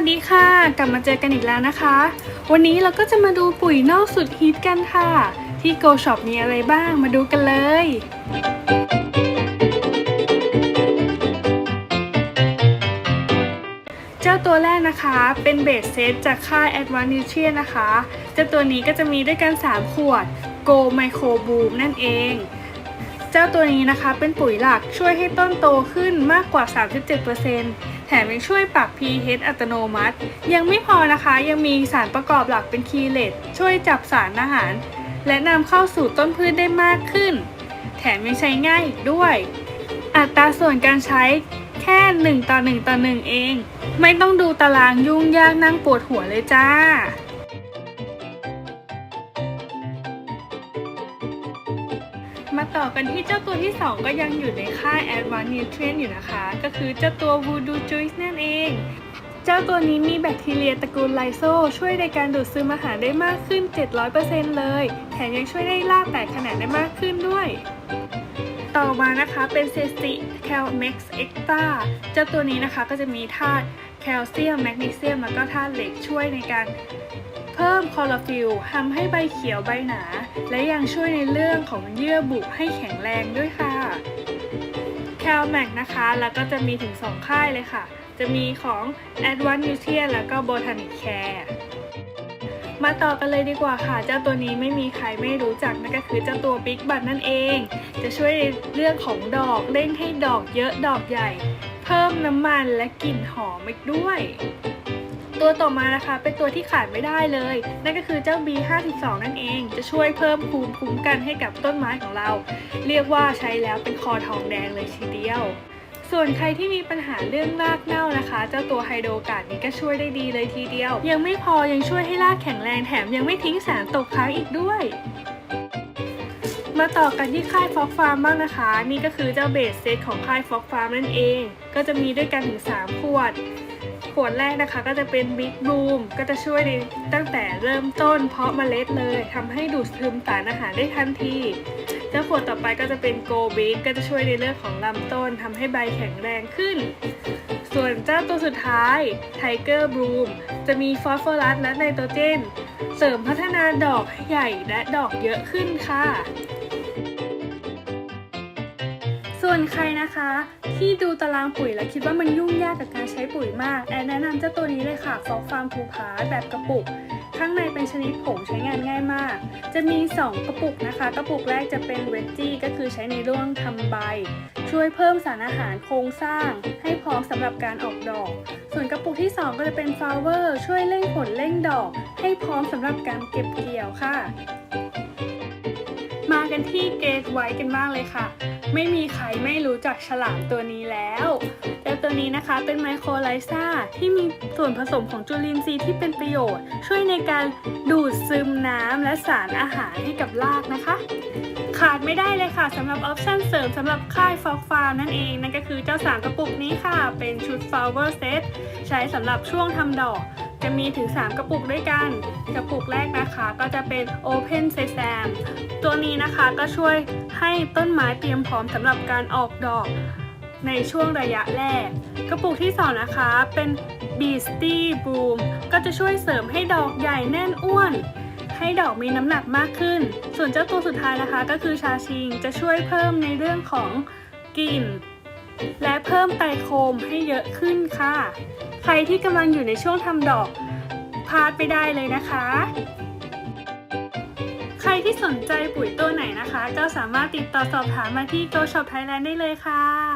วัสดีค่ะ กลับมาเจอกันอีกแล้วนะคะ วันนี้เราก็จะมาดูปุ๋ยนอกสุดฮิตกันค่ะ ที่ Go Shop มีอะไรบ้างมาดูกันเลย เจ้าตัวแรกนะคะเป็นเบสเซตจากค่าย Advanced Nutrient นะคะ เจ้าตัวนี้ก็จะมีด้วยกัน 3 ขวด Go Micro Boom นั่นเองเจ้าตัวนี้นะคะเป็นปุ๋ยหลักช่วยให้ต้นโตขึ้นมากกว่า 37% แถมยังช่วยปรับ pH อัตโนมัติ ยังไม่พอนะคะยังมีสารประกอบหลักเป็นคีเลตช่วยจับสารอาหาร และนำเข้าสู่ต้นพืชได้มากขึ้น แถมยังใช้ง่ายอีกด้วย อัตราส่วนการใช้แค่ 1 ต่อ 1 ต่อ 1 เอง ไม่ต้องดูตารางยุ่งยากนั่งปวดหัวเลยจ้า มาต่อกันที่เจ้าตัวที่ 2 ก็ยังอยู่ในค่าย Advanced Nutrient อยู่นะคะ ก็คือเจ้าตัว Voodoo Juice นั่นเอง เจ้าตัวนี้มีแบคทีเรียตระกูลไลโซช่วยในการดูดซึมอาหารได้มากขึ้น 700%เลย แถมยังช่วยได้รากแตกขนาดได้มากขึ้นด้วย ต่อมานะคะเป็นเซสติแคลเม็กซ์เอ็กตาเจ้าตัวนี้นะคะก็จะมีธาตุ แคลเซียมแมกนีเซียมแล้วก็ธาตุเหล็กช่วยในการเพิ่มคลอโรฟิลทำให้ใบเขียวใบหนา และยังช่วยในเรื่องของเยื่อบุให้แข็งแรงด้วยค่ะแคลแมกนะคะ แล้วก็จะมีถึง 2 ค่ายเลยค่ะ จะมีของ a d v a n c e Nutrient แล้วก็ Botanic Care มาต่อกันเลยดีกว่าค่ะ เจ้าตัวนี้ไม่มีใครไม่รู้จักนั่นก็คือเจ้าตัว Big b u d นั่นเอง จะช่วยในเรื่องของดอกเร่งให้ดอกเยอะดอกใหญ่ เพิ่มน้ำมันและกลิ่นหอมอีกด้วย ตัวต่อมานะคะ เป็นตัวที่ขาดไม่ได้เลย นั่นก็คือเจ้า B52 นั่นเอง จะช่วยเพิ่มภูมิคุ้มกันให้กับต้นไม้ของเรา เรียกว่าใช้แล้วเป็นคอทองแดงเลยทีเดียวส่วนใครที่มีปัญหาเรื่องรากเน่านะคะ เจ้าตัวไฮโดรกาดนี้ก็ช่วยได้ดีเลยทีเดียว ยังไม่พอยังช่วยให้รากแข็งแรงแถมยังไม่ทิ้งสารตกค้างอีกด้วย มาต่อกันที่ค่ายฟ็อกฟาร์มบ้างนะคะ นี่ก็คือเจ้าเบสเซตของค่ายฟ็อกฟาร์มนั่นเอง ก็จะมีด้วยกันถึง 3 ขวด ขวดแรกนะคะก็จะเป็น Big Boom ก็จะช่วยในตั้งแต่เริ่มต้นเพาะเมล็ดเลยทำให้ดูดซึมสารอาหารได้ทันทีเจ้าขวดต่อไปก็จะเป็น Go Big ก็จะช่วยในเรื่องของลำต้นทำให้ใบแข็งแรงขึ้น ส่วนเจ้าตัวสุดท้าย Tiger Bloom จะมีฟอสฟอรัสและไนโตรเจน เสริมพัฒนาดอกให้ใหญ่และดอกเยอะขึ้นค่ะ ส่วนใครนะคะ ที่ดูตารางปุ๋ยแล้วคิดว่ามันยุ่งยากกับการใช้ปุ๋ยมากแอนแนะนำเจ้าตัวนี้เลยค่ะฟอกฟาร์มภูพาแบบกระปุก ข้างในเป็นชนิดผงใช้งานง่ายมาก จะมี 2 กระปุกนะคะ กระปุกแรกจะเป็นเวจจี้ก็คือใช้ในร่วงทำใบ ช่วยเพิ่มสารอาหารโครงสร้าง ให้พร้อมสำหรับการออกดอก ส่วนกระปุกที่ 2 ก็จะเป็นฟลาวเวอร์ช่วยเร่งผลเร่งดอก ให้พร้อมสำหรับการเก็บเกี่ยวค่ะ กันที่เกรดไว้กันบ้างเลยค่ะ ไม่มีใครไม่รู้จักฉลามตัวนี้แล้วแต่ตัวนี้นะคะเป็นไมโครไลซาที่มีส่วนผสมของจุลินทรีย์ที่เป็นประโยชน์ ช่วยในการดูดซึมน้ำและสารอาหารให้กับรากนะคะ ขาดไม่ได้เลยค่ะสำหรับออปชั่นเสริมสำหรับค่ายฟอกฟาร์มนั่นเอง นั่นก็คือเจ้าสามกระปุกนี้ค่ะ เป็นชุด flower set ใช้สำหรับช่วงทำดอก จะมีถึง 3 กระปุกด้วยกัน กระปุกแรกนะคะก็จะเป็น Open Sesame ตัวนี้นะคะก็ช่วยให้ต้นไม้เตรียมพร้อมสำหรับการออกดอกในช่วงระยะแรก กระปุกที่ 2 นะคะเป็น Beastie Bloom ก็จะช่วยเสริมให้ดอกใหญ่แน่นอ้วน ให้ดอกมีน้ำหนักมากขึ้น ส่วนเจ้าตัวสุดท้ายนะคะก็คือชาชิงจะช่วยเพิ่มในเรื่องของกลิ่น และเพิ่มไตรโคมให้เยอะขึ้นค่ะ รที่กำลังอยู่ในช่วงทำดอกพลาดไปได้เลยนะคะ ใครที่สนใจปุ๋ยตัวไหนนะคะ ก็สามารถติดต่อสอบถามมาที่ Go Shop Thailand ได้เลยค่ะ